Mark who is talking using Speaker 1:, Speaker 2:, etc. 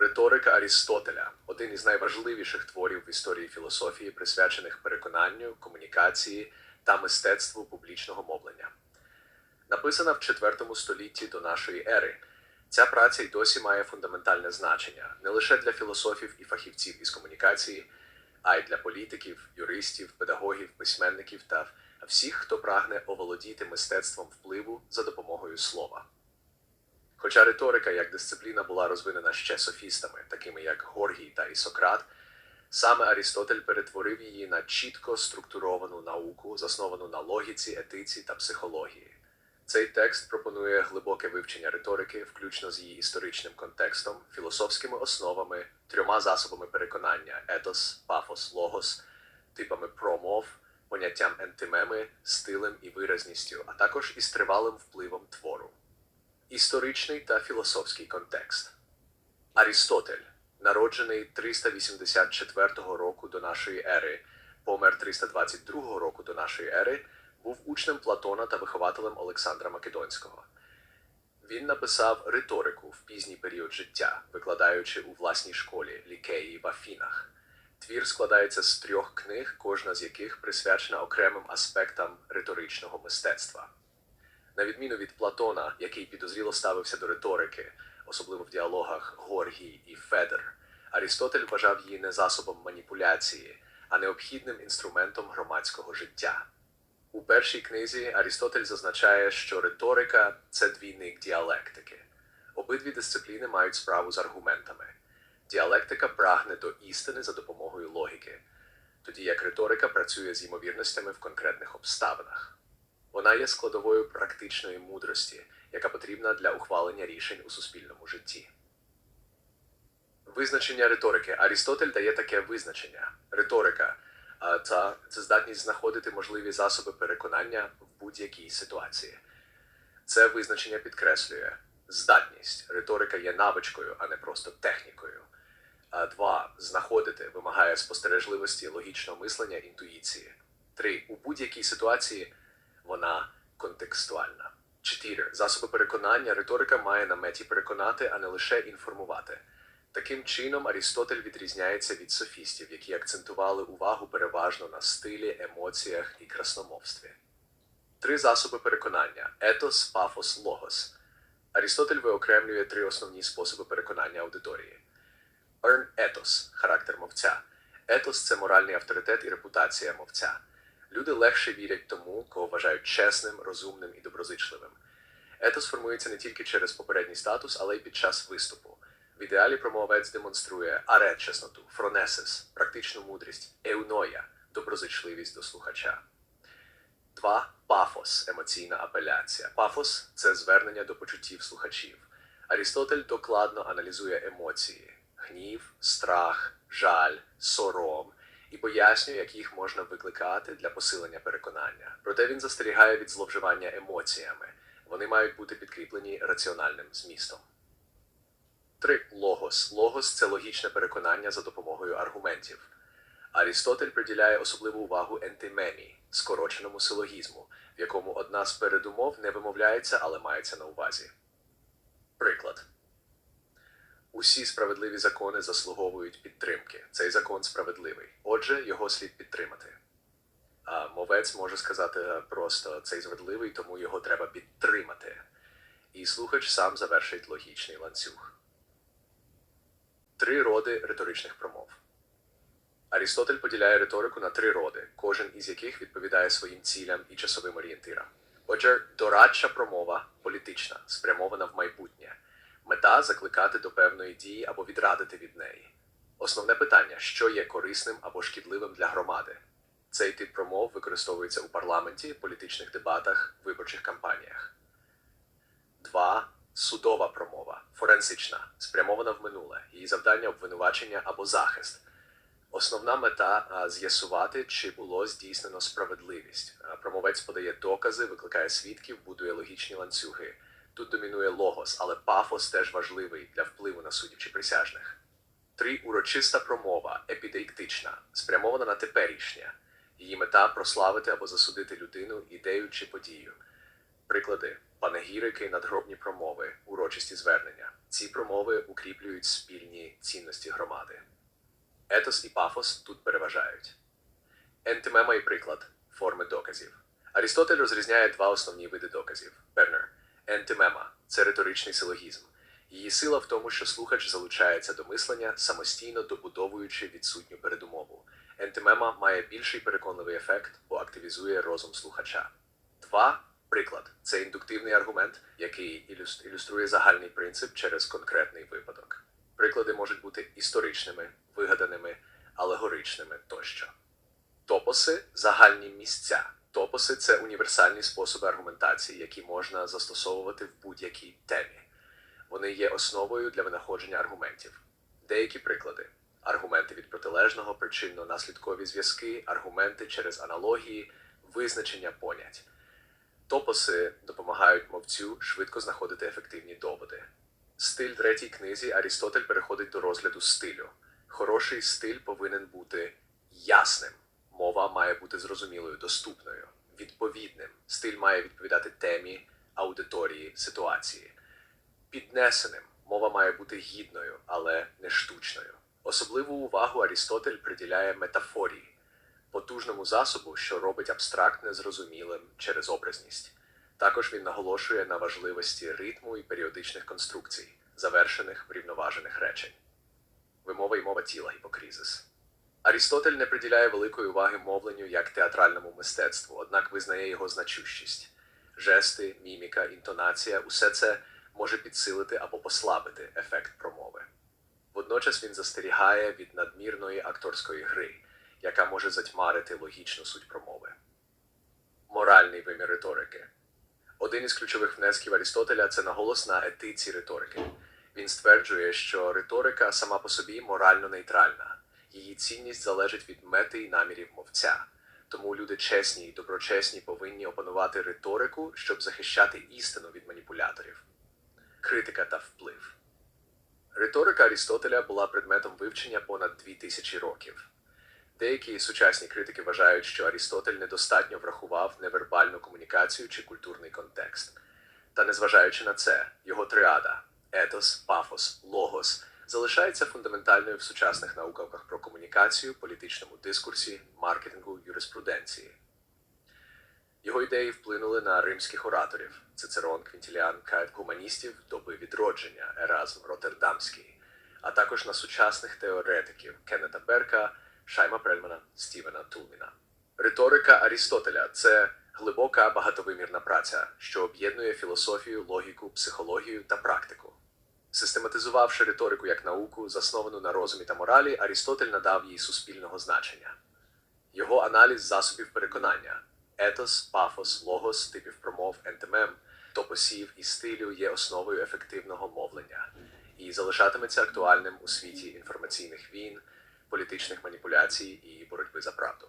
Speaker 1: Риторика Арістотеля один із найважливіших творів в історії філософії, присвячених переконанню, комунікації та мистецтву публічного мовлення. Написана в IV столітті до нашої ери. Ця праця й досі має фундаментальне значення не лише для філософів і фахівців із комунікації, а й для політиків, юристів, педагогів, письменників та всіх, хто прагне оволодіти мистецтвом впливу за допомогою слова. Хоча риторика як дисципліна була розвинена ще софістами, такими як Горгій та Ісократ, саме Арістотель перетворив її на чітко структуровану науку, засновану на логіці, етиці та психології. Цей текст пропонує глибоке вивчення риторики, включно з її історичним контекстом, філософськими основами, трьома засобами переконання етос, пафос, логос, типами промов, поняттям ентимеми, стилем і виразністю, а також із тривалим впливом твору. Історичний та філософський контекст. Арістотель, народжений 384 року до нашої ери, помер 322 року до нашої ери, був учнем Платона та вихователем Олександра Македонського. Він написав риторику в пізній період життя, викладаючи у власній школі лікеї в Афінах. Твір складається з трьох книг, кожна з яких присвячена окремим аспектам риторичного мистецтва. На відміну від Платона, який підозріло ставився до риторики, особливо в діалогах Горгій і Федер, Арістотель вважав її не засобом маніпуляції, а необхідним інструментом громадського життя. У першій книзі Арістотель зазначає, що риторика це двійник діалектики. Обидві дисципліни мають справу з аргументами. Діалектика прагне до істини за допомогою логіки, тоді як риторика працює з ймовірностями в конкретних обставинах. Вона є складовою практичної мудрості, яка потрібна для ухвалення рішень у суспільному житті. Визначення риторики. Арістотель дає таке визначення. Риторика та це здатність знаходити можливі засоби переконання в будь-якій ситуації. Це визначення підкреслює здатність. Риторика є навичкою, а не просто технікою. Два. Знаходити вимагає спостережливості, логічного мислення, інтуїції. Три. У будь-якій ситуації вона контекстуальна. 4. Засоби переконання риторика має на меті переконати, а не лише інформувати. Таким чином, Арістотель відрізняється від софістів, які акцентували увагу переважно на стилі, емоціях і красномовстві. Три засоби переконання етос, пафос, логос. Арістотель виокремлює три основні способи переконання аудиторії. Ерн етос характер мовця. Етос це моральний авторитет і репутація мовця. Люди легше вірять тому, кого вважають чесним, розумним і доброзичливим. Етос формується не тільки через попередній статус, але й під час виступу. В ідеалі промовець демонструє аре чесноту, фронесис, практичну мудрість, еуноя, доброзичливість до слухача. 2. Пафос емоційна апеляція. Пафос це звернення до почуттів слухачів. Арістотель докладно аналізує емоції: гнів, страх, жаль, сором і пояснює, як їх можна викликати для посилення переконання. Проте він застерігає від зловживання емоціями. Вони мають бути підкріплені раціональним змістом. 3. Логос. Логос це логічне переконання за допомогою аргументів. Арістотель приділяє особливу увагу ентимемі, скороченому силогізму, в якому одна з передумов не вимовляється, але мається на увазі. Приклад. Усі справедливі закони заслуговують підтримки. Цей закон справедливий. Отже, його слід підтримати. А мовець може сказати просто цей справедливий, тому його треба підтримати. І слухач сам завершить логічний ланцюг. Три роди риторичних промов. Арістотель поділяє риторику на три роди, кожен із яких відповідає своїм цілям і часовим орієнтирам. Отже, дорадча промова політична, спрямована в майбутнє. Мета закликати до певної дії або відрадити від неї. Основне питання, що є корисним або шкідливим для громади. Цей тип промов використовується у парламенті, політичних дебатах, виборчих кампаніях. 2. Судова промова форенсична, спрямована в минуле. Її завдання обвинувачення або захист. Основна мета з'ясувати, чи було здійснено справедливість. Промовець подає докази, викликає свідків, будує логічні ланцюги. Тут домінує логос, але пафос теж важливий для впливу на суддів чи присяжних. Три урочиста промова, епідейктична, спрямована на теперішнє. Її мета прославити або засудити людину, ідею чи подію. Приклади панегірики, надгробні промови, урочисті звернення. Ці промови укріплюють спільні цінності громади. Етос і пафос тут переважають. Ентимема і приклад форми доказів. Арістотель розрізняє два основні види доказів. Бернер. Ентимема це риторичний силогізм. Її сила в тому, що слухач залучається до мислення, самостійно добудовуючи відсутню передумову. Ентимема має більший переконливий ефект, бо активізує розум слухача. Два. Приклад це індуктивний аргумент, який ілюструє загальний принцип через конкретний випадок. Приклади можуть бути історичними, вигаданими, алегоричними тощо. Топоси загальні місця. Топоси це універсальні способи аргументації, які можна застосовувати в будь-якій темі. Вони є основою для винаходження аргументів. Деякі приклади: аргументи від протилежного, причинно-наслідкові зв'язки, аргументи через аналогії, визначення понять. Топоси допомагають мовцю швидко знаходити ефективні доводи. Стиль третій книзі Арістотель переходить до розгляду стилю. Хороший стиль повинен бути ясним. Мова має бути зрозумілою, доступною, відповідним. Стиль має відповідати темі, аудиторії, ситуації. Піднесеним мова має бути гідною, але не штучною. Особливу увагу Арістотель приділяє метафорії, потужному засобу, що робить абстрактне зрозумілим через образність. Також він наголошує на важливості ритму і періодичних конструкцій, завершених врівноважених речень. Вимова і мова тіла гіпокризис. Арістотель не приділяє великої уваги мовленню як театральному мистецтву, однак визнає його значущість. Жести, міміка, інтонація усе це може підсилити або послабити ефект промови. Водночас він застерігає від надмірної акторської гри, яка може затьмарити логічну суть промови. Моральний вимір риторики. Один із ключових внесків Арістотеля це наголос на етиці риторики. Він стверджує, що риторика сама по собі морально нейтральна. Її цінність залежить від мети і намірів мовця. Тому люди чесні і доброчесні повинні опанувати риторику, щоб захищати істину від маніпуляторів. Критика та вплив. Риторика Арістотеля була предметом вивчення понад дві тисячі років. Деякі сучасні критики вважають, що Арістотель недостатньо врахував невербальну комунікацію чи культурний контекст. Та незважаючи на це, його триада етос, пафос, логос залишається фундаментальною в сучасних науках про комунікацію, політичному дискурсі, маркетингу, юриспруденції. Його ідеї вплинули на римських ораторів Цицерон, Квінтіліан, Кайт гуманістів доби відродження, Еразм Роттердамський, а також на сучасних теоретиків Кеннета Берка, Шайма Прельмана, Стівена Тулміна. Риторика Арістотеля це глибока багатовимірна праця, що об'єднує філософію, логіку, психологію та практику. Систематизувавши риторику як науку, засновану на розумі та моралі, Арістотель надав їй суспільного значення. Його аналіз засобів переконання етос, пафос, логос, типів промов, ентемем, топосів і стилю є основою ефективного мовлення і залишатиметься актуальним у світі інформаційних війн, політичних маніпуляцій і боротьби за правду.